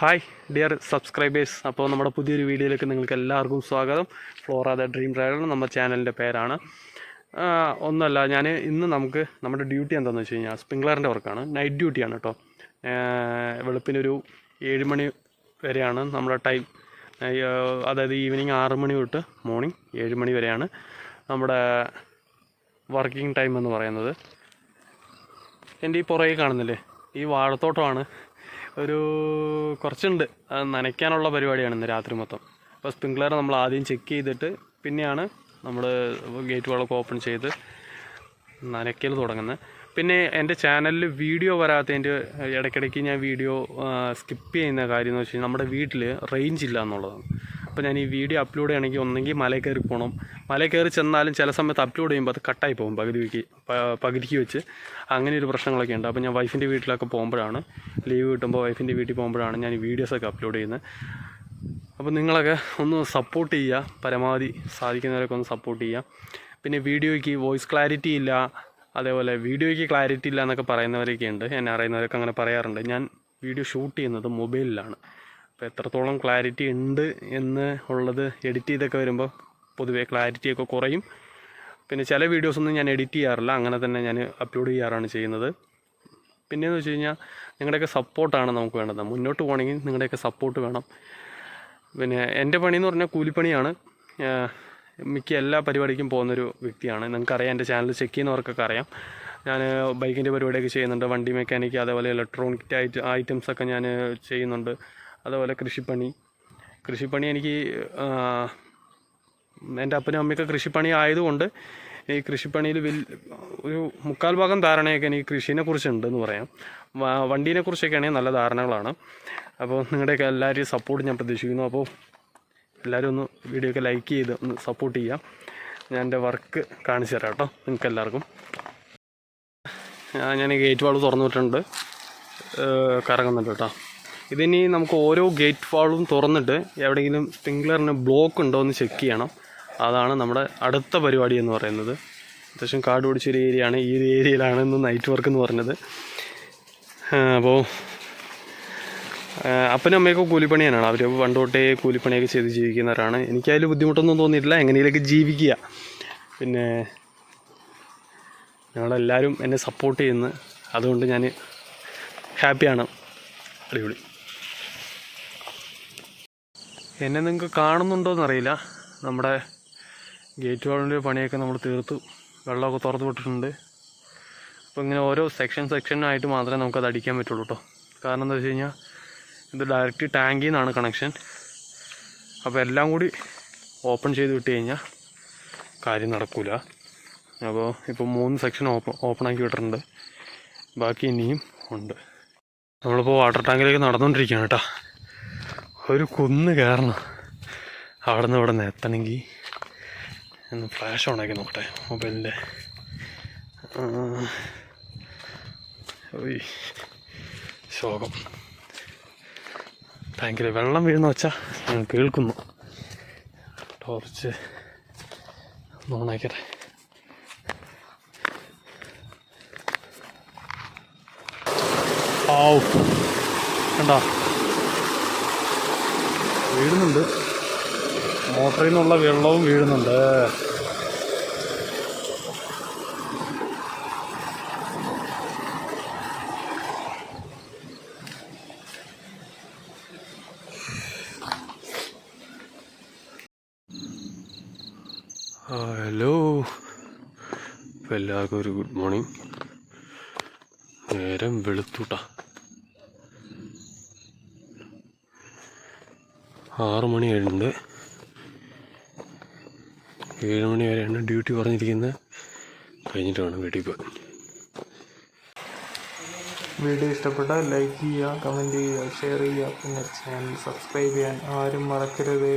Hi dear subscribers അപ്പോൾ നമ്മുടെ പുതിയൊരു വീഡിയോയിലേക്ക് നിങ്ങൾക്ക് എല്ലാവർക്കും സ്വാഗതം. ഫ്ലോറ ദ ഡ്രീം റൈഡർ നമ്മുടെ ചാനലിന്റെ പേരാണ്. ഒന്നുമല്ല ഞാൻ ഇന്ന് നമുക്ക് നമ്മുടെ ഡ്യൂട്ടി എന്താണെന്ന് വെച്ച് കഴിഞ്ഞാൽ സ്പ്രിംഗ്ലറിന്റെ വർക്കാണ്. നൈറ്റ് ഡ്യൂട്ടിയാണ് കേട്ടോ. വെളുപ്പിനൊരു ഏഴ് മണി വരെയാണ് നമ്മുടെ ടൈം അതായത് ഈവനിങ് ആറ് മണി തൊട്ട് മോർണിംഗ് ഏഴ് മണി വരെയാണ് നമ്മുടെ വർക്കിംഗ് ടൈം എന്ന് പറയുന്നത്. എന്റെ ഈ പുറകെ കാണുന്നില്ലേ? ഈ വാഴത്തോട്ടമാണ് ഒരു കുറച്ചുണ്ട്. നനയ്ക്കാനുള്ള പരിപാടിയാണ് ഇന്ന് രാത്രി മൊത്തം. അപ്പോൾ സ്പ്രിംഗ്ലർ നമ്മൾ ആദ്യം ചെക്ക് ചെയ്തിട്ട് പിന്നെയാണ് നമ്മൾ ഗേറ്റ് വളക്ക് ഓപ്പൺ ചെയ്ത് നനയ്ക്കൽ തുടങ്ങുന്നത്. പിന്നെ എന്റെ ചാനലിൽ വീഡിയോ വരാത്തതിന്റെ ഇടയ്ക്കിടയ്ക്ക് ഞാൻ വീഡിയോ സ്കിപ്പ് ചെയ്യുന്ന കാര്യം എന്ന് വെച്ച് കഴിഞ്ഞാൽ നമ്മുടെ വീട്ടിൽ റേഞ്ച് ഇല്ല എന്നുള്ളതാണ്. അപ്പോൾ ഞാൻ ഈ വീഡിയോ അപ്ലോഡ് ചെയ്യണമെങ്കിൽ ഒന്നെങ്കിൽ മലയിൽ കയറി പോകണം. മലയിൽ കയറി ചെന്നാലും ചില സമയത്ത് അപ്ലോഡ് ചെയ്യുമ്പോൾ അത് കട്ടായി പോകും പകുതിക്ക് പകുതിക്ക് വെച്ച്. അങ്ങനെ ഒരു പ്രശ്നങ്ങളൊക്കെ ഉണ്ട്. അപ്പോൾ ഞാൻ വൈഫിന്റെ വീട്ടിലൊക്കെ പോകുമ്പോഴാണ് ലീവ് കിട്ടുമ്പോൾ വൈഫിന്റെ വീട്ടിൽ പോകുമ്പോഴാണ് ഞാൻ ഈ വീഡിയോസൊക്കെ അപ്ലോഡ് ചെയ്യുന്നത്. അപ്പോൾ നിങ്ങളൊക്കെ ഒന്ന് സപ്പോർട്ട് ചെയ്യുക. പരമാവധി സാധിക്കുന്നവരൊക്കെ ഒന്ന് സപ്പോർട്ട് ചെയ്യുക. പിന്നെ വീഡിയോയ്ക്ക് വോയിസ് ക്ലാരിറ്റി ഇല്ല. അതേപോലെ വീഡിയോയ്ക്ക് ക്ലാരിറ്റി ഇല്ല എന്നൊക്കെ പറയുന്നവരൊക്കെ ഉണ്ട്. എന്നെ അറിയുന്നവരൊക്കെ അങ്ങനെ പറയാറുണ്ട്. ഞാൻ വീഡിയോ ഷൂട്ട് ചെയ്യുന്നത് മൊബൈലിലാണ് അപ്പോൾ എത്രത്തോളം ക്ലാരിറ്റി ഉണ്ട് എന്ന് ഉള്ളത് എഡിറ്റ് ചെയ്തൊക്കെ വരുമ്പോൾ പൊതുവേ ക്ലാരിറ്റിയൊക്കെ കുറയും. പിന്നെ ചില വീഡിയോസൊന്നും ഞാൻ എഡിറ്റ് ചെയ്യാറില്ല. അങ്ങനെ തന്നെ ഞാൻ അപ്ലോഡ് ചെയ്യാറാണ് ചെയ്യുന്നത്. പിന്നെയെന്ന് വെച്ച് കഴിഞ്ഞാൽ നിങ്ങളുടെയൊക്കെ സപ്പോർട്ടാണ് നമുക്ക് വേണ്ടത്. മുന്നോട്ട് പോകണമെങ്കിൽ നിങ്ങളുടെയൊക്കെ സപ്പോർട്ട് വേണം. പിന്നെ എന്റെ പണി എന്ന് പറഞ്ഞാൽ കൂലിപ്പണിയാണ്. മിക്ക എല്ലാ പരിപാടിക്കും പോകുന്നൊരു വ്യക്തിയാണ്. നിങ്ങൾക്കറിയാം എന്റെ ചാനൽ ചെക്ക് ചെയ്യുന്നവർക്കൊക്കെ അറിയാം. ഞാൻ ബൈക്കിന്റെ പരിപാടിയൊക്കെ ചെയ്യുന്നുണ്ട്. വണ്ടി മെക്കാനിക്ക് അതേപോലെ ഇലക്ട്രോണിക് ഐറ്റ ഐറ്റംസൊക്കെ ഞാൻ ചെയ്യുന്നുണ്ട്. അതേപോലെ കൃഷിപ്പണി. കൃഷിപ്പണി എനിക്ക് എന്റെ അപ്പനും അമ്മയൊക്കെ കൃഷിപ്പണി ആയതുകൊണ്ട് ഈ കൃഷിപ്പണിയിൽ വലിയ ഒരു മുക്കാൽ ഭാഗം ധാരണയൊക്കെ എനിക്ക് കൃഷിനെ കുറിച്ചുണ്ടെന്ന് പറയാം. വണ്ടീനെ കുറിച്ചൊക്കെ ആണെങ്കിൽ നല്ല ധാരണകളാണ്. അപ്പോൾ നിങ്ങളുടെയൊക്കെ എല്ലാവരെയും സപ്പോർട്ട് ഞാൻ പ്രതീക്ഷിക്കുന്നു. അപ്പോൾ എല്ലാവരും ഒന്ന് വീഡിയോ ഒക്കെ ലൈക്ക് ചെയ്ത് ഒന്ന് സപ്പോർട്ട് ചെയ്യാം ഞാൻ എന്റെ വർക്ക് കാണിച്ചു തരാം കേട്ടോ നിങ്ങൾക്ക് എല്ലാവർക്കും. ഞാൻ ഗേറ്റ് വാൾ തുറന്നു വിട്ടിട്ടുണ്ട്. കറങ്ങുന്നുണ്ട് കേട്ടോ. ഇതിനി നമുക്ക് ഓരോ ഗേറ്റ് ഫാളും തുറന്നിട്ട് എവിടെയെങ്കിലും സ്പ്രിംഗ്ലറിന് ബ്ലോക്ക് ഉണ്ടോ എന്ന് ചെക്ക് ചെയ്യണം. അതാണ് നമ്മുടെ അടുത്ത പരിപാടി എന്ന് പറയുന്നത്. അത്യാവശ്യം കാട് പിടിച്ചൊരു ഏരിയയാണ് ഈ ഒരു ഏരിയയിലാണ് ഇന്ന് നൈറ്റ് വർക്ക് എന്ന് പറഞ്ഞത്. അപ്പോൾ അപ്പനും അമ്മയൊക്കെ കൂലിപ്പണിയാനാണ് അവർ പണ്ട് തൊട്ടേ കൂലിപ്പണിയൊക്കെ ചെയ്ത് ജീവിക്കുന്നവരാണ്. എനിക്കതിൽ ബുദ്ധിമുട്ടൊന്നും തോന്നിയിട്ടില്ല. എങ്ങനെയൊക്കെ ജീവിക്കുക. പിന്നെ ഞങ്ങളെല്ലാവരും എന്നെ സപ്പോർട്ട് ചെയ്യുന്നു. അതുകൊണ്ട് ഞാൻ ഹാപ്പിയാണ് അടിപൊളി. എന്നെ നിങ്ങൾക്ക് കാണുന്നുണ്ടോ എന്നറിയില്ല നമ്മുടെ ഗേറ്റ് വാളിന്റെ പണിയൊക്കെ നമ്മൾ തീർത്തു. വെള്ളമൊക്കെ തുറന്നു വിട്ടിട്ടുണ്ട്. അപ്പോൾ ഇങ്ങനെ ഓരോ സെക്ഷൻ സെക്ഷനായിട്ട് മാത്രമേ നമുക്കത് അടിക്കാൻ പറ്റുള്ളൂ കേട്ടോ കാരണം എന്താ വെച്ച് കഴിഞ്ഞാൽ ഇത് ഡയറക്റ്റ് ടാങ്കിൽ നിന്നാണ് കണക്ഷൻ അപ്പോൾ എല്ലാം കൂടി ഓപ്പൺ ചെയ്ത് വിട്ട് കഴിഞ്ഞാൽ കാര്യം നടക്കില്ല അപ്പോൾ ഇപ്പോൾ മൂന്ന് സെക്ഷൻ ഓപ്പൺ ആക്കി വിട്ടിട്ടുണ്ട്. ബാക്കി ഇനിയും ഉണ്ട്. നമ്മളിപ്പോൾ വാട്ടർ ടാങ്കിലേക്ക് നടന്നുകൊണ്ടിരിക്കുകയാണ് കേട്ടോ ഒരു കുന്ന് കയറണം. അവിടെ നിന്ന് ഇവിടെ നിന്ന് എത്തണമെങ്കിൽ ഒന്ന് ഫ്ലാഷ് ഓണാക്കി നോക്കട്ടെ മൊബൈലിന്റെ ഓയ് ശോകം. ടാങ്കിൽ വെള്ളം വീഴുന്ന വെച്ചാൽ ഞാൻ കേൾക്കുന്നു. ടോർച്ച് ഓണാക്കട്ടെ ആവു കണ്ടോ? വീഴുന്നുണ്ട്. മോട്ടറിൽ നിന്നുള്ള വെള്ളവും വീഴുന്നുണ്ട്. ഹലോ എല്ലാവർക്കും ഒരു ഗുഡ് മോർണിംഗ് നേരം വെളുത്തുട്ടാ. ആറ് മണി ആയിട്ടുണ്ട്. ഏഴ് മണി വരെയാണ് ഡ്യൂട്ടി പറഞ്ഞിരിക്കുന്നത്. കഴിഞ്ഞിട്ട് വേണം വീട്ടിൽ പോകാൻ വീഡിയോ ഇഷ്ടപ്പെട്ടാൽ ലൈക്ക് ചെയ്യുക കമന്റ് ചെയ്യുക ഷെയർ ചെയ്യുക. പിന്നെ ചാനൽ സബ്സ്ക്രൈബ് ചെയ്യാൻ ആരും മറക്കരുതേ.